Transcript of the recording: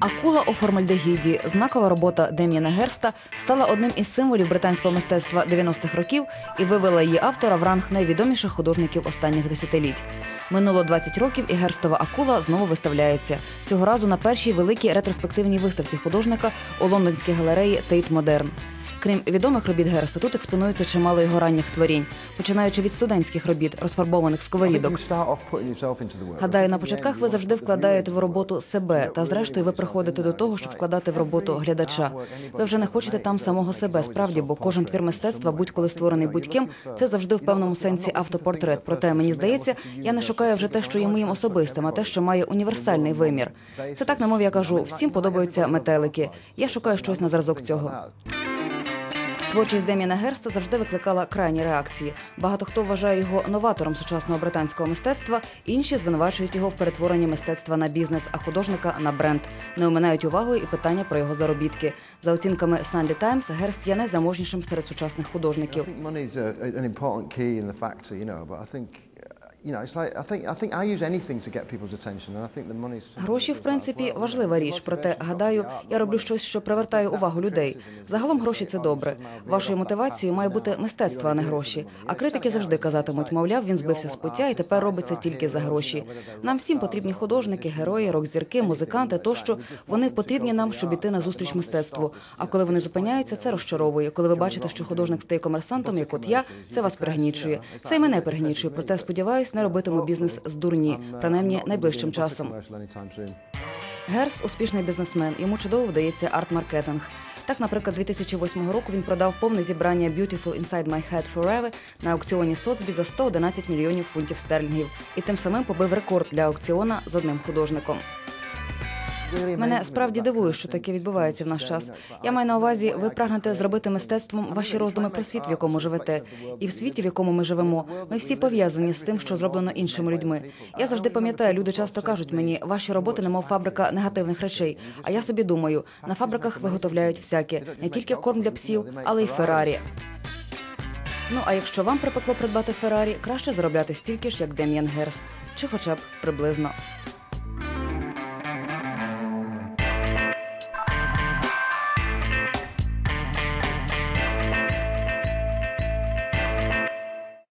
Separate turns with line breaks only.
Акула у формальдегіді, знакова робота Дем'яна Герста, стала одним із символів британського мистецтва 90-х років і вивела її автора в ранг найвідоміших художників останніх десятиліть. Минуло 20 років, і Герстова акула знову виставляється цього разу на першій великій ретроспективній виставці художника у лондонській галереї Тейт Модерн. Крім відомих робіт Герста, тут експонується чимало його ранніх творінь, починаючи від студентських робіт, розфарбованих сковорідок. Гадаю, на початках ви завжди вкладаєте в роботу себе, та зрештою ви приходите до того, щоб вкладати в роботу глядача. Ви вже не хочете там самого себе, справді, бо кожен твір мистецтва, будь-коли створений будь-ким, це завжди в певному сенсі автопортрет. Проте мені здається, я не шукаю вже те, що є моїм особистим, а те, що має універсальний вимір. Це так на мові я кажу. Всім подобаються метелики. Я шукаю щось на зразок цього. Творчість Деміна Герста завжди викликала крайні реакції. Багато хто вважає його новатором сучасного британського мистецтва, інші звинувачують його в перетворенні мистецтва на бізнес, а художника на бренд. Не оминають увагою і питання про його заробітки. За оцінками Sunday Times, Герст є найзаможнішим серед сучасних художників. Гроші, в принципі, важлива річ. Проте гадаю, я роблю щось, що привертає увагу людей. Загалом гроші це добре. Вашою мотивацією має бути мистецтво, а не гроші. А критики завжди казатимуть, мовляв, він збився з пуття і тепер робиться тільки за гроші. Нам всім потрібні художники, герої, рок-зірки, музиканти. Тощо вони потрібні нам, щоб іти на зустріч мистецтву. А коли вони зупиняються, це розчаровує. Коли ви бачите, що художник стає комерсантом, як от я, це вас пригнічує. Це й мене пригнічує. Проте сподіваюсь, не робитиму бізнес з дурні, принаймні найближчим часом. Герст успішний бізнесмен. Йому чудово вдається арт-маркетинг. Так, наприклад, 2008 року він продав повне зібрання Beautiful Inside My Head Forever на аукціоні Соцбі за 111 мільйонів фунтів стерлінгів і тим самим побив рекорд для аукціона з одним художником. Мене справді дивує, що таке відбувається в наш час. Я маю на увазі, ви прагнете зробити мистецтвом ваші роздуми про світ, в якому живете, і в світі, в якому ми живемо. Ми всі пов'язані з тим, що зроблено іншими людьми. Я завжди пам'ятаю, люди часто кажуть мені, ваші роботи немов фабрика негативних речей. А я собі думаю, на фабриках виготовляють всяке, не тільки корм для псів, але й Феррарі. Ну а якщо вам припекло придбати Феррарі, краще заробляти стільки ж, як Дем'ян Герст, чи хоча б приблизно.